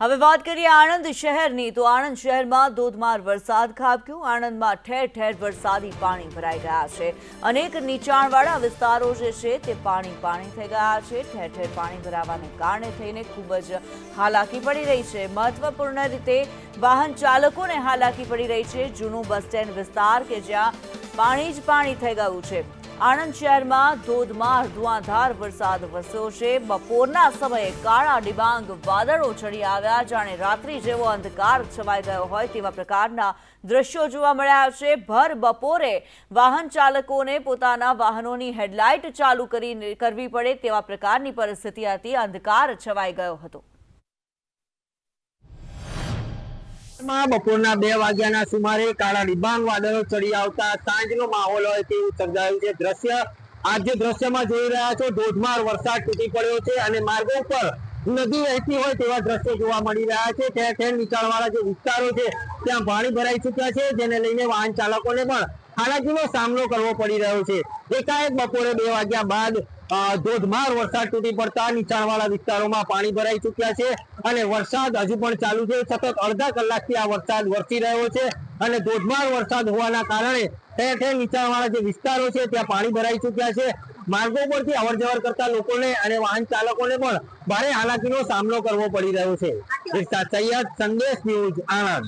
હવે વાત કરીએ આણંદ શહેરની, તો આણંદ શહેરમાં ધોધમાર વરસાદ ખાબક્યો. આણંદમાં ઠેર ઠેર વરસાદી પાણી ભરાઈ ગયા છે. અનેક નીચાણવાળા વિસ્તારો જે છે તે પાણી પાણી થઈ ગયા છે. ઠેર ઠેર પાણી ભરાવાને કારણે થઈને ખૂબ જ હાલાકી પડી રહી છે. મહત્વપૂર્ણ રીતે વાહન ચાલકોને હાલાકી પડી રહી છે. જૂનું બસ સ્ટેન્ડ વિસ્તાર કે જ્યાં પાણી જ પાણી થઈ ગયું છે. આણંદ શહેરમાં ધોધમાર ધુઆંધાર વરસાદ વરસ્યો છે. બપોરના સમયે કાળા ડિબાંગ વાદળો ચડી આવ્યા, જાણે રાત્રિ જેવો અંધકાર છવાઈ ગયો હોય તેવા પ્રકારના દ્રશ્યો જોવા મળ્યા છે. ભર બપોરે વાહન ચાલકોને પોતાના વાહનોની હેડલાઇટ ચાલુ કરી કરવી પડે તેવા પ્રકારની પરિસ્થિતિ હતી. અંધકાર છવાઈ ગયો હતો. માં બપોરના બે વાગ્યાના સુમારે કાળા ડિબાંગ વાદળો ચડી આવતા સાંજનો માહોલ હોય તેવું સર્જાયું છે. દ્રશ્ય આજ જે દ્રશ્યમાં જોઈ રહ્યા છો, ધોધમાર વરસાદ તૂટી પડ્યો છે અને માર્ગો પર નદી વહેતી હોય તેવા દ્રશ્યો જોવા મળી રહ્યા છે. ઠેર ઠેર નીચાણવાળા જે વિસ્તારો છે, ત્યાં પાણી ભરાઈ ચૂક્યા છે, જેને લઈને વાહન ચાલકોને પણ હાલાકીનો સામનો કરવો પડી રહ્યો છે. એકાએક બપોરે બે વાગ્યા બાદ ધોધમાર વરસાદ તૂટી પડતા નીચાણવાળા વિસ્તારોમાં પાણી ભરાઈ ચૂક્યા છે અને વરસાદ હજુ પણ ચાલુ છે. સતત અડધા કલાકથી આ વરસાદ વરસી રહ્યો છે અને ધોધમાર વરસાદ હોવાના કારણે ઠેર ઠેર નીચાણવાળા જે વિસ્તારો છે ત્યાં પાણી ભરાઈ ચૂક્યા છે. માર્ગો પરથી અવર જવર કરતા લોકોને અને વાહન ચાલકોને પણ ભારે હાલાકીનો સામનો કરવો પડી રહ્યો છે. સૈયદ સંદેશ ન્યૂઝ આણંદ.